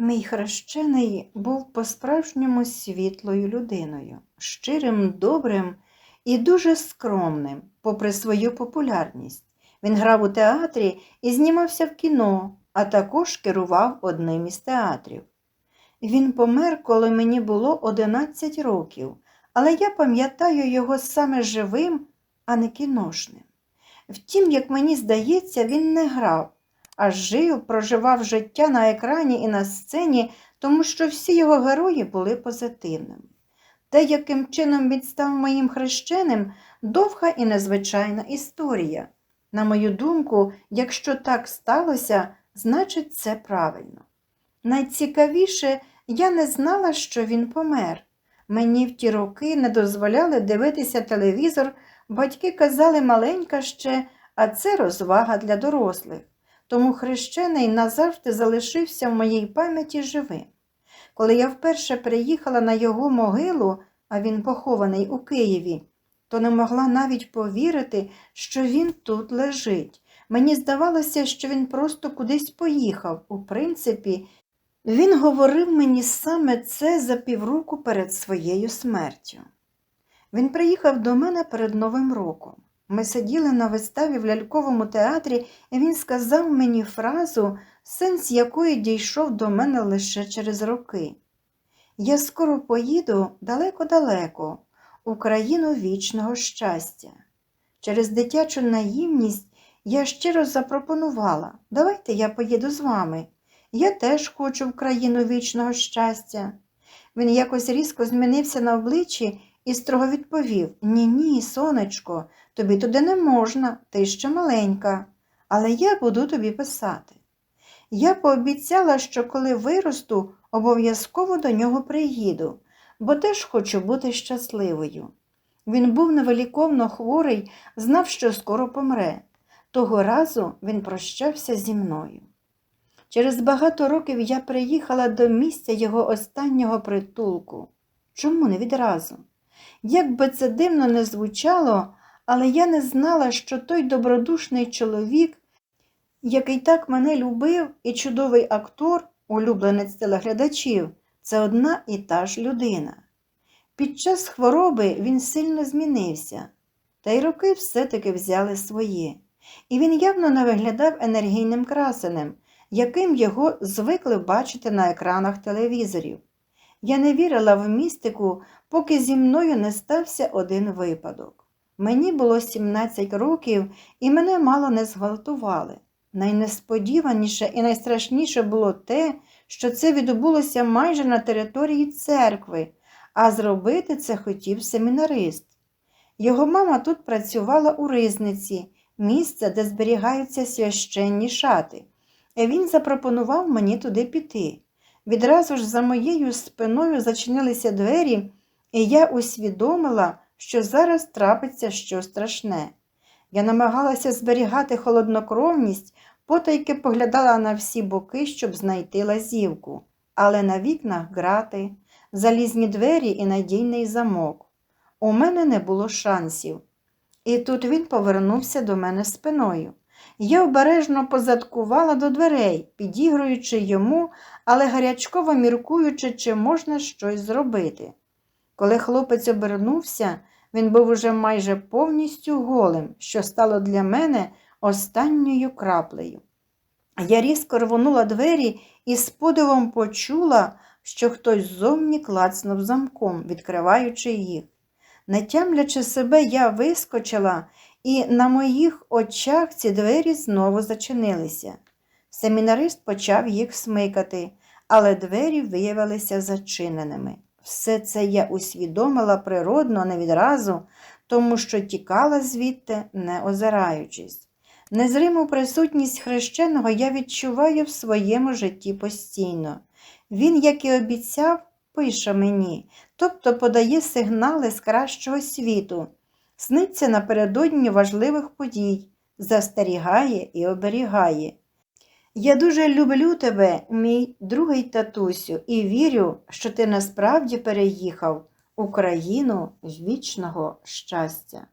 Мій хрещений був по-справжньому світлою людиною, щирим, добрим і дуже скромним, попри свою популярність. Він грав у театрі і знімався в кіно, а також керував одним із театрів. Він помер, коли мені було 11 років, але я пам'ятаю його саме живим, а не кіношним. Втім, як мені здається, він не грав а жив, проживав життя на екрані і на сцені, тому що всі його герої були позитивними. Те, яким чином він став моїм хрещеним, довга і незвичайна історія. На мою думку, якщо так сталося, значить це правильно. Найцікавіше, я не знала, що він помер. Мені в ті роки не дозволяли дивитися телевізор, батьки казали маленька ще, а це розвага для дорослих тому хрещений назавжди залишився в моїй пам'яті живим. Коли я вперше приїхала на його могилу, а він похований у Києві, то не могла навіть повірити, що він тут лежить. Мені здавалося, що він просто кудись поїхав. У принципі, він говорив мені саме це за півроку перед своєю смертю. Він приїхав до мене перед Новим роком. Ми сиділи на виставі в ляльковому театрі, і він сказав мені фразу, сенс якої дійшов до мене лише через роки. Я скоро поїду далеко-далеко, у країну вічного щастя. Через дитячу наївність я щиро запропонувала давайте я поїду з вами. Я теж хочу в країну вічного щастя. Він якось різко змінився на обличчі і строго відповів Ні, ні, сонечко, тобі туди не можна, ти ще маленька, але я буду тобі писати. Я пообіцяла, що коли виросту, обов'язково до нього приїду, бо теж хочу бути щасливою. Він був невеликовно хворий, знав, що скоро помре. Того разу він прощався зі мною. Через багато років я приїхала до місця його останнього притулку. Чому не відразу? Як би це дивно не звучало, але я не знала, що той добродушний чоловік, який так мене любив, і чудовий актор, улюбленець телеглядачів, це одна і та ж людина. Під час хвороби він сильно змінився, та й роки все-таки взяли своє, і він явно не виглядав енергійним красенем, яким його звикли бачити на екранах телевізорів. Я не вірила в містику, поки зі мною не стався один випадок. Мені було 17 років, і мене мало не зґвалтували. Найнесподіваніше і найстрашніше було те, що це відбулося майже на території церкви, а зробити це хотів семінарист. Його мама тут працювала у ризниці, місце, де зберігаються священні шати. Він запропонував мені туди піти. Відразу ж за моєю спиною зачинилися двері, і я усвідомила, що зараз трапиться щось страшне. Я намагалася зберігати холоднокровність, потайки поглядала на всі боки, щоб знайти лазівку, але на вікнах грати, залізні двері і надійний замок. У мене не було шансів. І тут він повернувся до мене спиною. Я обережно позадкувала до дверей, підігруючи йому, але гарячково міркуючи, чи можна щось зробити. Коли хлопець обернувся, він був уже майже повністю голим, що стало для мене останньою краплею. Я різко рвонула двері і з подивом почула, що хтось зовні клацнув замком, відкриваючи їх. Не тямлячи себе, я вискочила, і на моїх очах ці двері знову зачинилися. Семінарист почав їх смикати, але двері виявилися зачиненими. Все це я усвідомила природно, не відразу, тому що тікала звідти, не озираючись. Незриму присутність хрещеного я відчуваю в своєму житті постійно. Він, як і обіцяв, пише мені, тобто подає сигнали з кращого світу, сниться напередодні важливих подій, застерігає і оберігає. Я дуже люблю тебе, мій другий татусю, і вірю, що ти насправді переїхав Україну вічного щастя.